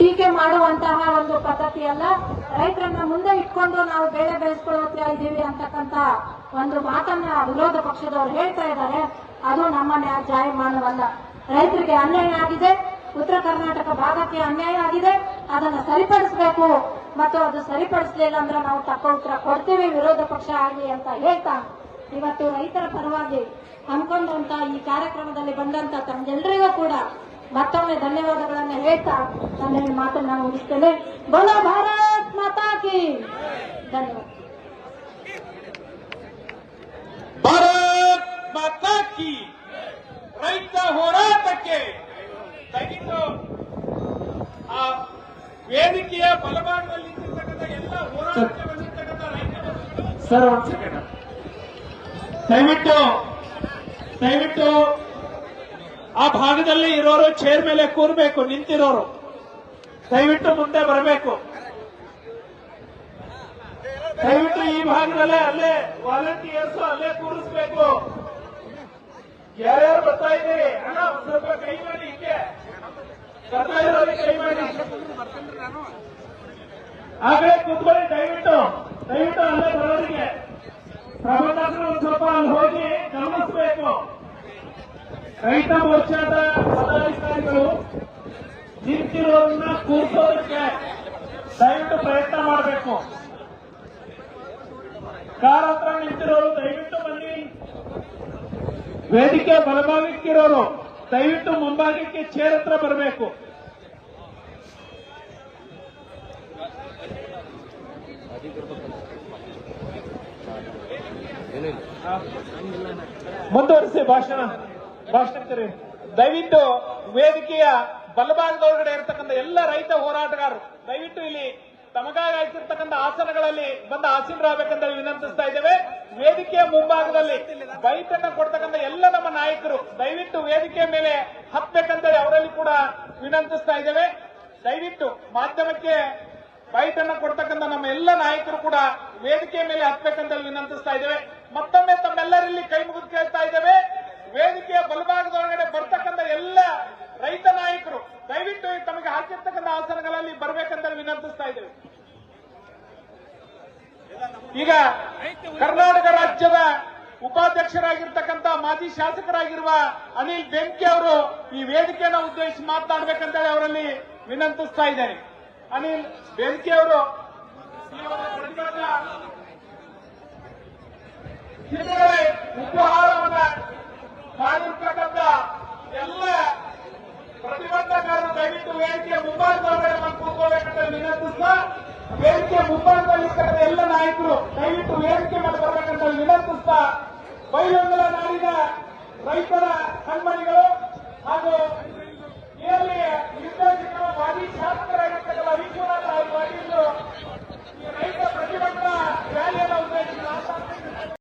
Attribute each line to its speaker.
Speaker 1: ಟೀಕೆ ಮಾಡುವಂತಹ ಒಂದು ಪದ್ಧತಿ ಅಲ್ಲ. ರೈತರನ್ನ ಮುಂದೆ ಇಟ್ಕೊಂಡು ನಾವು ಬೆಳೆ ಬೆಳೆಸ್ಕೊಳ್ತಾ ಇದ್ದೀವಿ ಅಂತಕ್ಕಂತ ಒಂದು ಮಾತನ್ನ ವಿರೋಧ ಪಕ್ಷದವರು ಹೇಳ್ತಾ ಇದ್ದಾರೆ. ಅದು ನಮ್ಮ ಜಾಯಮಾನವಲ್ಲ. ರೈತರಿಗೆ ಅನ್ಯಾಯ ಆಗಿದೆ. ಉತ್ತರ ಕರ್ನಾಟಕ ಭಾಗಕ್ಕೆ ಅನ್ಯಾಯ ಆಗಿದೆ. ಅದನ್ನ ಸರಿಪಡಿಸಬೇಕು. ಮತ್ತು ಅದು ಸರಿಪಡಿಸಲಿಲ್ಲ ಅಂದ್ರೆ ನಾವು ತಕ್ಕ ಉತ್ತರ ಕೊಡ್ತೀವಿ ವಿರೋಧ ಪಕ್ಷ ಆಗಲಿ ಅಂತ ಹೇಳ್ತಾ ಇವತ್ತು ರೈತರ ಪರವಾಗಿ ಹಮ್ಮಿಕೊಂಡಂತ ಈ ಕಾರ್ಯಕ್ರಮದಲ್ಲಿ ಬಂದಂತ ತಮ್ಮೆಲ್ಲರಿಗೂ ಕೂಡ ಮತ್ತೊಮ್ಮೆ ಧನ್ಯವಾದಗಳನ್ನು ಹೇಳ್ತಾ ನನ್ನ ಮಾತನ್ನ ನಾನು ಮುಗಿಸ್ತೇನೆ. ಬೋಲೋ ಭಾರತ್ ಮಾತಾಕಿ ಧನ್ಯವಾದ.
Speaker 2: ಭಾರತ್ ಮಾತಾ ರೈತ ಹೋರಾಟಕ್ಕೆ ದಯವಿಟ್ಟು ಆ ವೇದಿಕೆಯ ಬಲಭಾಗದಲ್ಲಿ ಎಲ್ಲ ಹೋರಾಟಕ್ಕೆ ಬಂದಿರ್ತಕ್ಕಂಥ ರೈತ ಸರ್ ಒಂದ್ ಸೆಕೆಂಡ್ ದಯವಿಟ್ಟು ದಯವಿಟ್ಟು ಆ ಭಾಗದಲ್ಲಿ ಇರೋರು ಚೇರ್ ಮೇಲೆ ಕೂರ್ಬೇಕು, ನಿಂತಿರೋರು. ದಯವಿಟ್ಟು ಮುಂದೆ ಬರಬೇಕು. ದಯವಿಟ್ಟು ಈ ಭಾಗದಲ್ಲೇ ಅಲ್ಲೇ ವಾಲಂಟಿಯರ್ಸ್ ಅಲ್ಲೇ ಕೂರಿಸ್ಬೇಕು. ಯಾರ್ಯಾರು ಬರ್ತಾ ಇದ್ದೀರಿ? ಅಣ್ಣ ಸ್ವಲ್ಪ ಕೈ ಮಾಡಿ ಹಿಂಗೆ. ಬರ್ತಾ ಇರೋರಿಗೆ ಕೈ ಮಾಡಿ. ಆಗಲೇ ಕೂತ್ಕೊಳ್ಳಿ, ದಯವಿಟ್ಟು. ದಯವಿಟ್ಟು ಅಲ್ಲೇ ಬರೋರಿಗೆ. ಪ್ರಬಂಧಕರು ಸ್ವಲ್ಪ ಹೋಗಿ ಗಮನಿಸಬೇಕು. ರೈತ ಮೋರ್ಚಾದ ಪದಾಧಿಕಾರಿಗಳು ನಿಂತಿರುವುದನ್ನ ಕೂರಿಸೋದಕ್ಕೆ ದಯವಿಟ್ಟು ಪ್ರಯತ್ನ ಮಾಡಬೇಕು. ಕಾರ್ ಹತ್ರ ನಿಂತಿರೋರು ದಯವಿಟ್ಟು ಬನ್ನಿ. ವೇದಿಕೆ ಬಲಭಾಗಕ್ಕಿರೋರು ದಯವಿಟ್ಟು ಮುಂಭಾಗಕ್ಕೆ ಚೇರ್ ಹತ್ರ ಬರಬೇಕು. ಮುಂದುವರಿಸಿ ಭಾಷಣ. ಭಾಷಣಕರಿ ದಯವಿಟ್ಟು ವೇದಿಕೆಯ ಬಲಭಾಗದೊಳಗಡೆ ಇರತಕ್ಕಂಥ ಎಲ್ಲ ರೈತ ಹೋರಾಟಗಾರರು, ದಯವಿಟ್ಟು ಇಲ್ಲಿ ತಮಗಾಗಿ ಹಾಕಿರ್ತಕ್ಕಂಥ ಆಸನಗಳಲ್ಲಿ ಬಂದು ಆಸೀನರಾಗಬೇಕಂತ ವಿನಂತಿಸ್ತಾ ಇದ್ದೇವೆ. ವೇದಿಕೆಯ ಮುಂಭಾಗದಲ್ಲಿ ಬೈಟನ್ನ ಕೊಡ್ತಕ್ಕಂಥ ಎಲ್ಲ ನಮ್ಮ ನಾಯಕರು, ದಯವಿಟ್ಟು ವೇದಿಕೆಯ ಮೇಲೆ ಹತ್ತಬೇಕಂತ ಅವರಲ್ಲಿ ಕೂಡ ವಿನಂತಿಸ್ತಾ ಇದ್ದೇವೆ. ದಯವಿಟ್ಟು ಮಾಧ್ಯಮಕ್ಕೆ ಬೈಟನ್ನ ಕೊಡ್ತಕ್ಕಂಥ ನಮ್ಮ ಎಲ್ಲ ನಾಯಕರು ಕೂಡ ವೇದಿಕೆಯ ಮೇಲೆ ಹತ್ತಬೇಕಂತ ವಿನಂತಿಸ್ತಾ ಇದ್ದೇವೆ. ಮತ್ತೊಮ್ಮೆ ತಮ್ಮೆಲ್ಲರಲ್ಲಿ ಕೈ ಮುಗಿದು ಕೇಳ್ತಾ ಇದ್ದೇವೆ. ವೇದಿಕೆಯ ಬರ್ತಕ್ಕಂಥ ಎಲ್ಲ ರೈತ ನಾಯಕರು ದಯವಿಟ್ಟು ತಮಗೆ ಹಾಕಿರ್ತಕ್ಕಂಥ ಆಸನಗಳಲ್ಲಿ ಬರಬೇಕಂತ ವಿನಂತಿಸ್ತಾ ಇದ್ದೇವೆ ಈಗ ಕರ್ನಾಟಕ ರಾಜ್ಯದ ಉಪಾಧ್ಯಕ್ಷರಾಗಿರ್ತಕ್ಕಂಥ ಮಾಜಿ ಶಾಸಕರಾಗಿರುವ ಅನಿಲ್ ಬೆಂಕಿ ಅವರು ಈ ವೇದಿಕೆಯನ್ನು ಉದ್ದೇಶಿಸಿ ಮಾತನಾಡಬೇಕಂತೇಳಿ ಅವರಲ್ಲಿ ವಿನಂತಿಸ್ತಾ ಇದ್ದೇನೆ. ಅನಿಲ್ ಬೆಂಕಿ ಅವರು ಉಪಹಾರವನ್ನ ಮಾಡಿರ್ತಕ್ಕಂಥ ಎಲ್ಲ ಪ್ರತಿಭಟನಾಕಾರರು ದಯವಿಟ್ಟು ವೇದಿಕೆಯ ಬಂದು ಕೂತ್ಕೋಬೇಕಂತ ವಿನಂತಿಸ್ತಾ ವೇದಿಕೆಯ ಮುಂಭಾಗದಲ್ಲಿರ್ತಕ್ಕಂಥ ಎಲ್ಲ ನಾಯಕರು, ದಯವಿಟ್ಟು ವೇದಿಕೆ ಮಾಡಿ ಬರಬೇಕಂತ ವಿನಂತಿಸ್ತಾ ಬೈಲೊಂಗಲ ನಾಡಿನ ರೈತರ ಕಣ್ಮಣಿಗಳು ಹಾಗೂ ಶಾಸಕರ